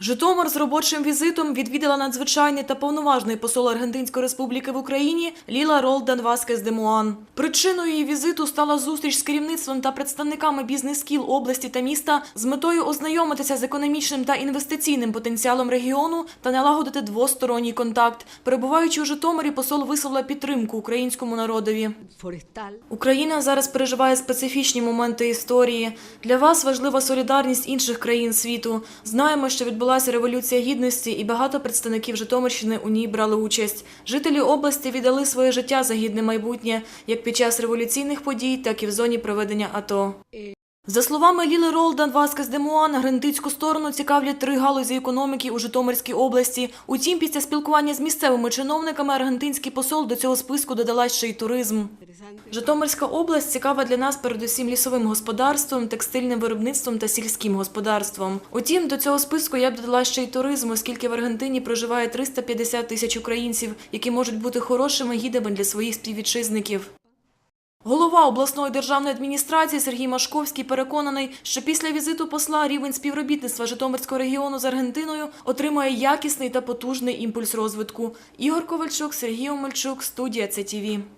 Житомир з робочим візитом відвідала надзвичайний та повноважний посол Аргентинської республіки в Україні Ліла Ролдан Васкес де Муан. Причиною її візиту стала зустріч з керівництвом та представниками бізнес-кіл області та міста з метою ознайомитися з економічним та інвестиційним потенціалом регіону та налагодити двосторонній контакт. Перебуваючи у Житомирі, посол висловила підтримку українському народові. Україна зараз переживає специфічні моменти історії. Для вас важлива солідарність інших країн світу. Знаємо, що відбулася революція гідності, і багато представників Житомирщини у ній брали участь. Жителі області віддали своє життя за гідне майбутнє, як під час революційних подій, так і в зоні проведення АТО. За словами Ліли Ролдан Васкес де Муан, аргентинську сторону цікавлять три галузі економіки у Житомирській області. Утім, після спілкування з місцевими чиновниками аргентинський посол до цього списку додала ще й туризм. Житомирська область цікава для нас передусім лісовим господарством, текстильним виробництвом та сільським господарством. Утім, до цього списку я б додала ще й туризм, оскільки в Аргентині проживає 350 тисяч українців, які можуть бути хорошими гідами для своїх співвітчизників. Голова обласної державної адміністрації Сергій Машковський переконаний, що після візиту посла рівень співробітництва Житомирського регіону з Аргентиною отримає якісний та потужний імпульс розвитку. Ігор Ковальчук, Сергій Омельчук, студія ЦТВ.